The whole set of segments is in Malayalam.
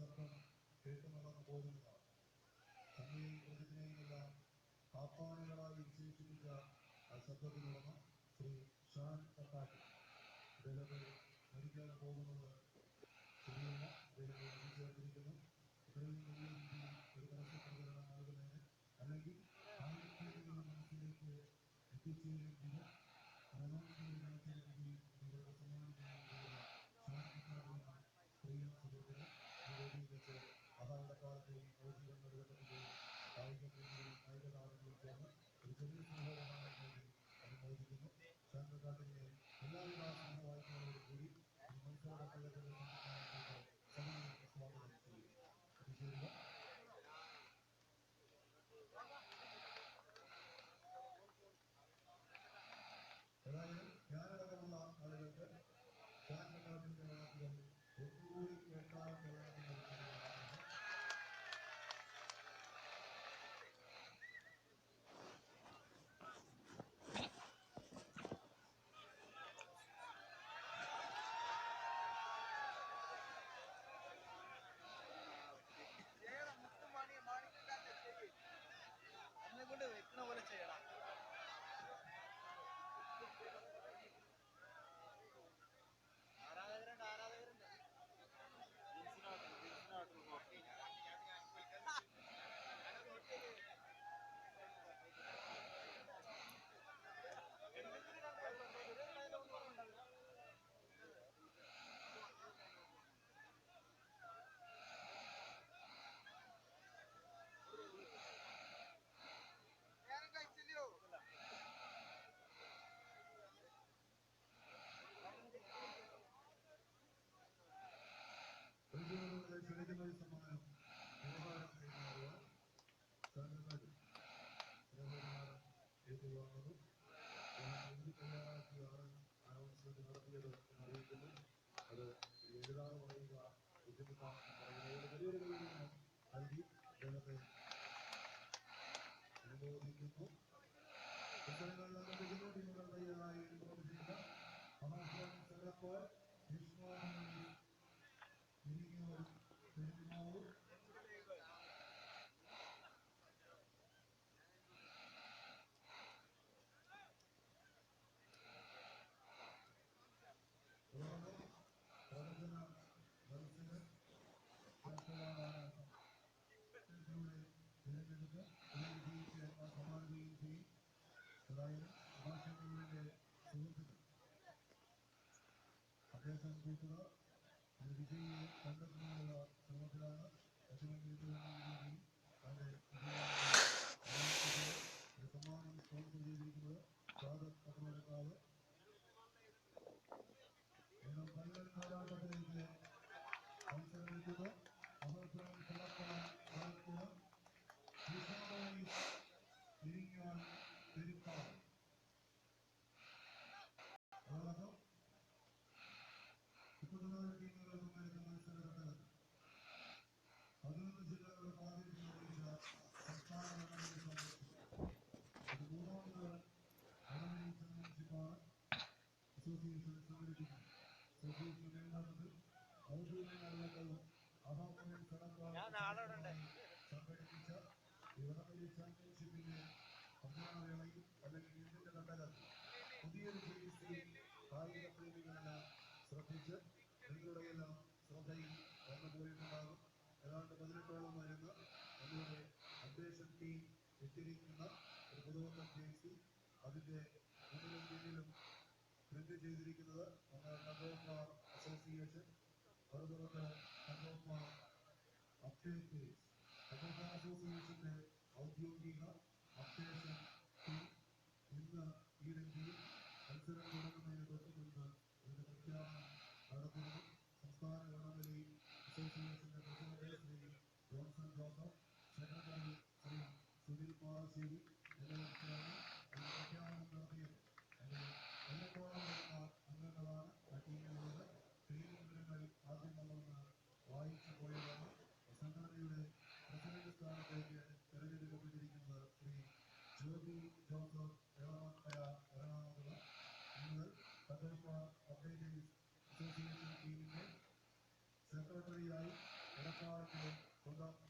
സർവം കേട്ടു നടന്നു പോരുന്നതാണ് അങ്ങേ ഇതിനെയുമെല്ലാം കാപ്പാടുകളായി വിജയിപ്പിച്ച ശബ്ദത്തിലുടമ ശ്രീ ഷാൻ കട്ടാക്കി അദ്ദേഹത്തെ മരിക്കാൻ പോകുന്നത് ശരിയല്ല അദ്ദേഹത്തെ ചേർത്തിരിക്കുന്നു ഇത്രയും വലിയ രീതിയിൽ ഒരു മനസ്സിൽ പ്രചരണം നൽകുന്നതിന് അല്ലെങ്കിൽ what? ಶ್ರೀಗಳು ಈ ರೀತಿ ಸಂಘಟನೆಗಳ ಸಮಗ್ರ ಅಭಿವೃದ್ಧಿ കായിക പ്രേമികളെല്ലാം ശ്രദ്ധിച്ച് നിങ്ങളുടെയെല്ലാം ശ്രദ്ധയിൽ വന്നു പോയിട്ടുണ്ടാകും. ഏതാണ്ട് പതിനെട്ടോളം വരുന്ന നമ്മുടെ അപ്ഡേഷൻ ടീം എത്തിയിരിക്കുന്ന ഒരു പുതുവത്തം ജേഴ്സി അതിന്റെ മുന്നിലും പിന്നിലും പ്രിന്റ് ചെയ്തിരിക്കുന്നത് നമ്മുടെ കണ്ടോമാർ അസോസിയേഷൻ മറുപുറത്ത് കണ്ടോമാർ അപ്ഡേറ്റ് കണ്ടോമാർ അസോസിയേഷന്റെ ഔദ്യോഗിക അപ്ഡേഷൻ ടീം ഇന്ന് ഈ രംഗിൽ മത്സരം തുടങ്ങും. സെക്രട്ടറിയായി എടപ്പാളിലെ സ്വന്തം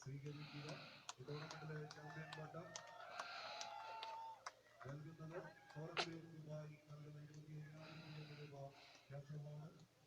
സ്വീകരിക്കുക ഈ ടൂർണമെന്റിലെ ചാമ്പ്യൻ പട്ട നൽകുന്നത് കോടതി നൽകുന്ന ഇരുപത്തി ഏഴായിരം രൂപ രാഷ്ട്രമാണ്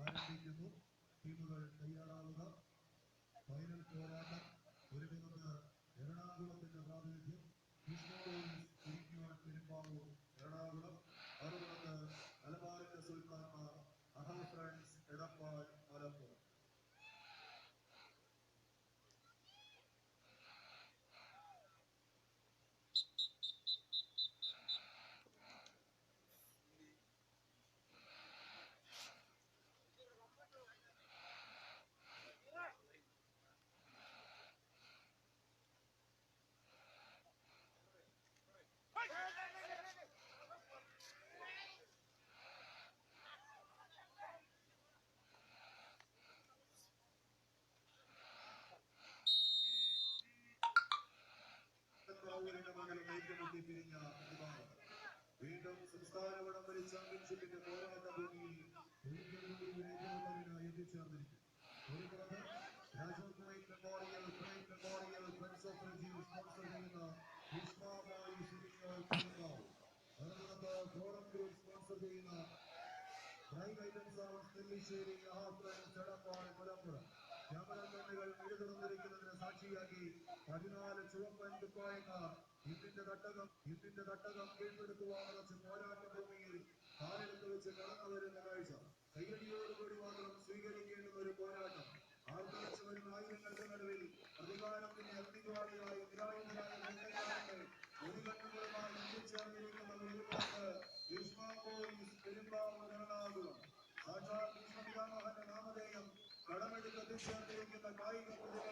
ആരംഭിക്കുന്നു. ടീമുകൾ തയ്യാറാവുക. ഫൈനൽ പോരാട്ടം ഒരുങ്ങുന്നത് എറണാകുളത്തിന്റെ പ്രാതിനിധ്യം. കൃഷ്ണകോവിൽ ഇരിക്കുവാൻ പെരുമ്പാവൂർ എറണാകുളം. മറുപടത്ത് മലബാറിന്റെ സുൽത്താൻമാർ അഹാ ഫ്രാൻസ് എടപ്പാൾ മലപ്പുറം. പ്രകടമാണ് നൈപുണ്യം പിരിഞ്ഞ ഇവാൾ വീണ്ടും സംസ്ഥാന വടംവലി ചാമ്പ്യൻഷിപ്പിന്റെ പോരാട്ട ഭൂമിയിൽ എത്തിച്ചേർന്നിരിക്കും Rajeev Kuwait memorial Kuwait memorial friends of Rajeev sponsor ചെയ്യുന്ന ഇസ്ലാമായി അതിനകത്ത് ഫോറം ഗ്രൂപ്പ് സ്പോൺസർ ചെയ്യുന്ന ലൈവ് ഐറ്റംസ് ആണ് നെല്ലിശ്ശേരി ആഹ്ലാദ ചടപ്പാട് കൊലപ്പുഴ രാമകല്ലുകൾ ഇരുതുറന്നിരിക്കുന്നതിന് സാക്ഷിയാക്കി പതിനാല് ചുവപ്പൻ കുപ്പായക്കാർ ഇന്നിന്റെ തട്ടകം ഇന്നിന്റെ തട്ടകം കീഴ്പ്പെടുത്തുവാനുള്ള പോരാട്ട ഭൂമിയിൽ കാലെടുത്ത് വെച്ച് കടന്നു വരുന്ന കാഴ്ച. കയ്യടിയോടുകൂടി മാത്രം സ്വീകരിക്കേണ്ടുന്ന ഒരു പോരാട്ടം. ആർക്കാച്ചു വരുന്ന ആയിരങ്ങൾക്ക് നടുവിൽ അധികാരത്തിന്റെ അഗ്നിജ്വാളിയായി നിരായുധരായ いただきます。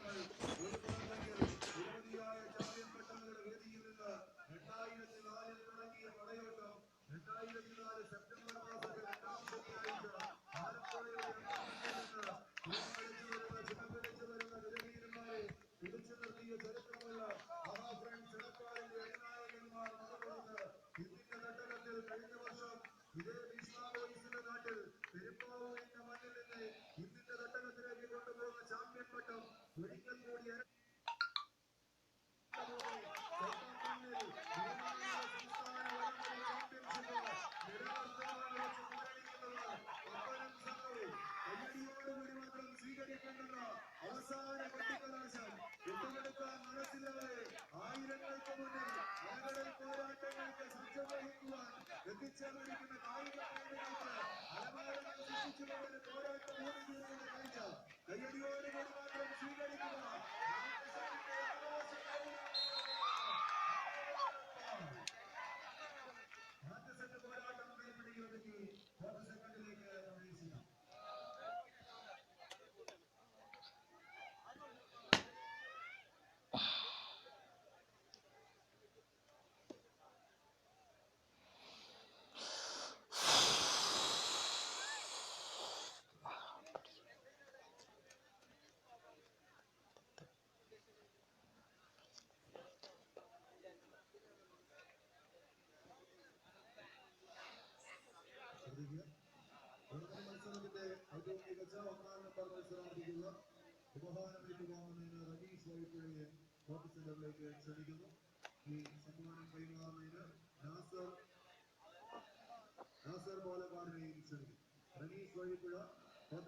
മികച്ച ഒന്നാം നമ്പർ മത്സരാർത്ഥിക്കുള്ള ഉപഹാരം ഏറ്റുവാങ്ങുന്നതിന് റമീഷ് വൈപ്പുഴയെ കോർട്ട് സെന്ററിലേക്ക് ഈ സമ്മാനം കൈമാറുന്നതിന് നാസർ നാസർ പാലക്കാടിനെയും ക്ഷണിക്കുന്നു റമീഷ് വഴിപ്പുഴ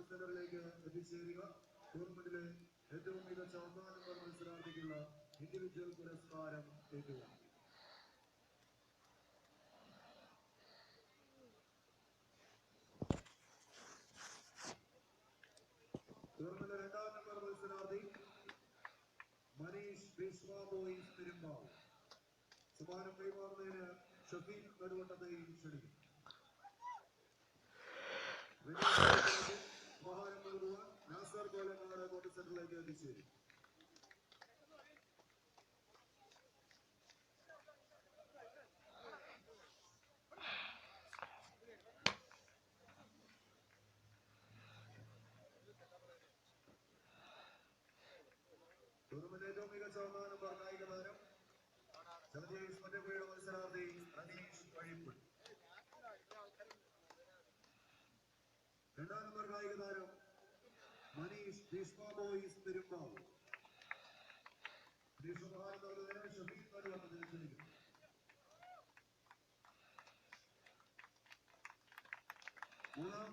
സെന്ററിലേക്ക് എത്തിച്ചേരുക ടൂർണമെന്റിലെ ഏറ്റവും മികച്ച ഒന്നാം നമ്പർ മത്സരാർത്ഥിക്കുള്ള ഇൻഡിവിജ്വൽ പുരസ്കാരം ഏറ്റുവാങ്ങും ടൂർണമെന്റ് രണ്ടാം നമ്പർ മത്സരാർത്ഥി മനീഷ് വിശ്വ പെരുമ്പാവും സമ്മാനം കൈമാറുന്നതിന് ഷഫീഖ് നടുവട്ടത്തെയും ക്ഷണിക്കും സമ്മാനം നൽകുവാൻ നാസർ കോലങ്ങാട് കോട്ട് സെന്ററിലേക്ക് എത്തിച്ചേരും ടൂർണമെന്റ് ഏറ്റവും മികച്ച ഒന്നാം നമ്പർ കായിക താരം ജഗദീഷ് മറ്റപ്പുഴയുടെ രണ്ടാം നമ്പർ മൂന്നാം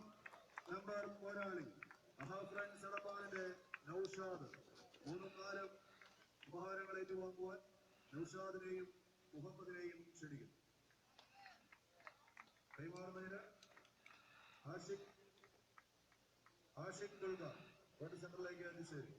നമ്പർ പോരാളി നൌഷാദ്. മൂന്നും നാലും ഉപഹാരങ്ങൾ ഏറ്റുവാങ്ങുവാൻ നൌഷാദിനെയും മുഹമ്മദിനെയും ക്ഷണിക്കുന്നു. കൈമാറുന്നതിന് ആഷിഖ് ആഷിഖ് ഗൾഗ കോട്ട് സെന്ററിലേക്ക് എത്തിച്ചേരും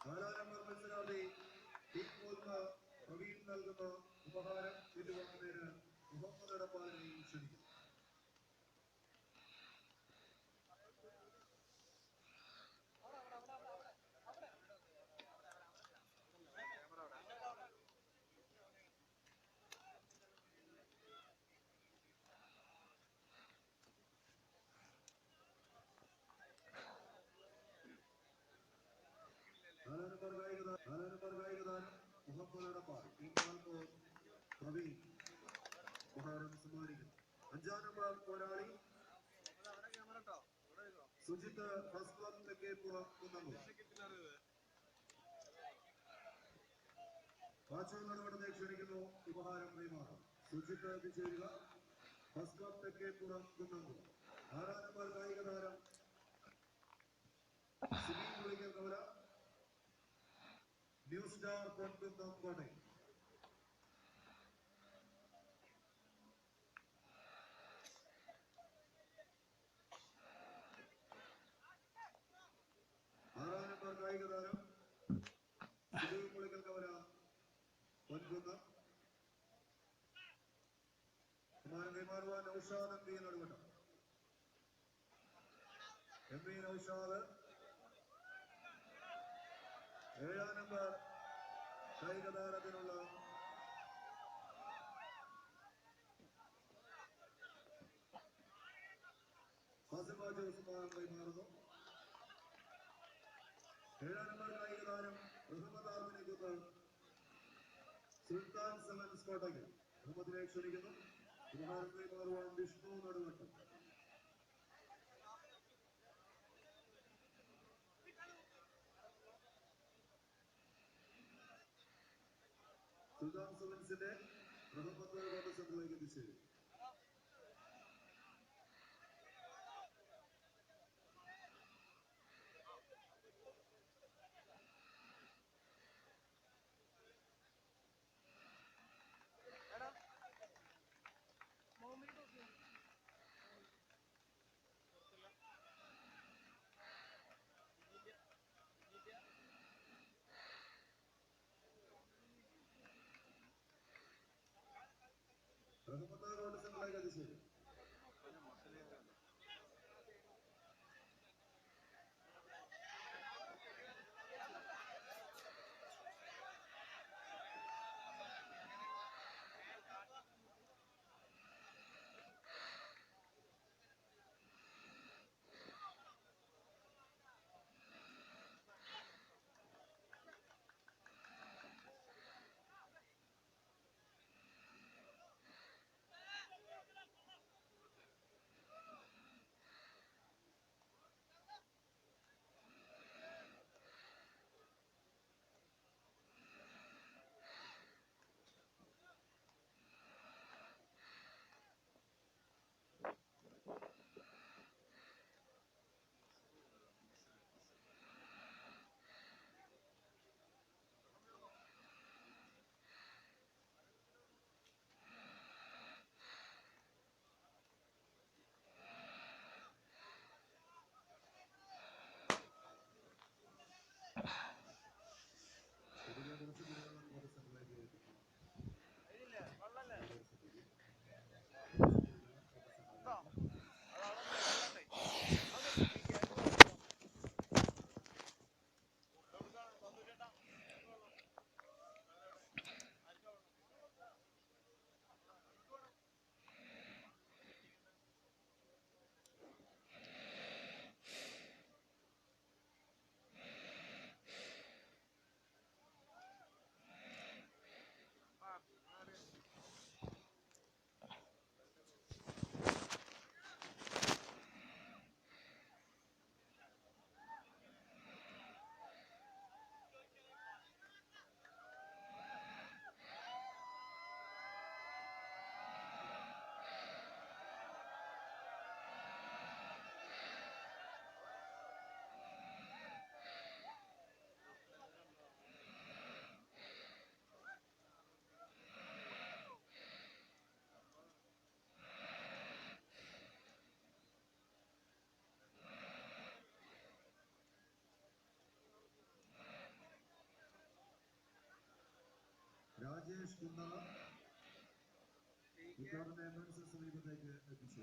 നാലാം നമ്പർ മത്സരാർത്ഥി ടീം പ്രവീൺ നൽകുന്ന ഉപഹാരം ഏറ്റുവാങ്ങുന്നതിന് മുഹമ്മദ് എടപ്പാളിനെയും ക്ഷണിക്കുന്നു നാലാം നമ്പർ കായിക താരം നാലാം നമ്പർ കായിക താരം മുഹമ്മദ് എടപ്പാൾ ടീം ആൽക്കോർ പ്രവീൺ ഉപഹാരം സമ്മാനിക്കുന്നു അഞ്ചാം പോരാളി. സുജിത്ത് ഫസ്റ്റ് കുന്നംകുളം പാച്ചൂർ നടപടി ക്ഷണിക്കുന്നു ഉപഹാരം കൈമാറും. സുജിത്ത് എത്തിച്ചേരുക ഫസ്റ്റ് ക്ലബ് തെക്കേപ്പുറം കുന്നംകുളം ആറാം സിബി പുളിക്കൽ കവല ന്യൂ സ്റ്റാർ ആറാം നമ്പർ കായിക താരം? Pulikkal Kavala കൈമാറുവാൻ Noushad M P Naduvattam. M P ഏഴാം നമ്പർ കായിക താരത്തിനുള്ള ഫാസിമ ജോസ് സമ്മാനം കൈമാറുന്നു ഏഴാം നമ്പർ കായിക താരം ആർമിനിക്കുന്ന സുൽത്താൻ സെവൻസ് കോട്ടയ്ക്ക് മുഹമ്മദിനെ ക്ഷണിക്കുന്നു. ഉപഹാരം കൈമാറുവാൻ വിഷ്ണു നടുവട്ടം. സുൽത്താൻ പ്രഥമ മുഹമ്മദ് കോട്ട സെന്ററിലേക്ക് എത്തിച്ചേരും. രാജേഷ് കുണ്ടാള ഉദ്ഘാടന എൻട്രൻസ് സമീപത്തേക്ക് എത്തിച്ചു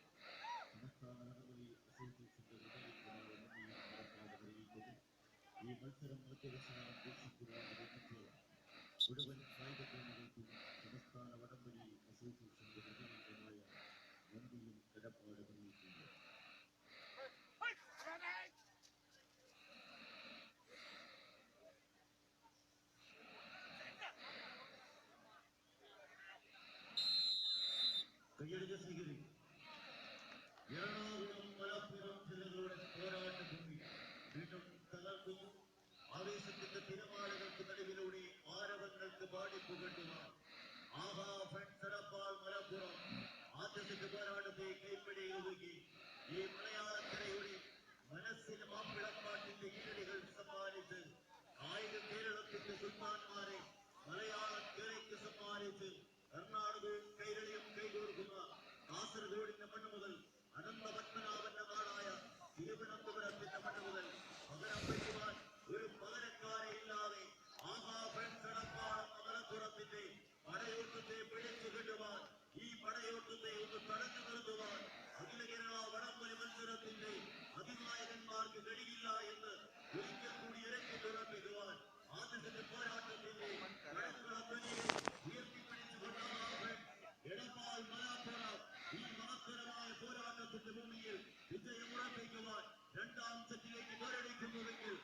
ഈ മത്സരങ്ങൾക്ക് അവസാനം വീക്ഷിക്കുവാൻ അനുവദിച്ച് മുഴുവൻ കായിക ടീമുകൾക്കും സംസ്ഥാന വടംവലി അസോസിയേഷന്റെ പ്രതിനിധികളായ നന്ദിയും കടപ്പാട് അറിയിക്കുന്നു കയ്യടിക സ്വീകരിക്കും നടത്തും ആവേശത്തിന്റെ തിരമാലകൾക്ക് നടുവിലൂടെ ആരവങ്ങൾക്ക് പാടി പുകട്ടുവാൻ ആഹാ ഫ്രണ്ട്സറപ്പാൽ മലപ്പുറം ആദ്യത്തിന്റെ പോരാട്ടത്തെ കൈപ്പിടി ഒതുക്കി ഈ മലയാളക്കരയുടെ മനസ്സിന് മാപ്പിളപ്പാട്ടിന്റെ ഈരടികൾ സമ്മാനിച്ച് കായിക കേരളത്തിന്റെ സുൽത്താൻമാരെ മലയാളക്കരയ്ക്ക് സമ്മാനിച്ച് കർണാടകവും കൈരളിയും കൈകോർക്കുന്ന കാസർഗോഡിന്റെ മണ്ണ് മുതൽ അനന്തപത്മനാഭന്റെ നാടായ തിരുവനന്തപുരത്തിന്റെ മണ്ണ് മുതൽ போராட்டத்தின் பூமியில் விஜயம் உடன்பைக்குவார் രണ്ടാം സെറ്റിലേക്ക് പോരടിക്കുന്നുവെങ്കിൽ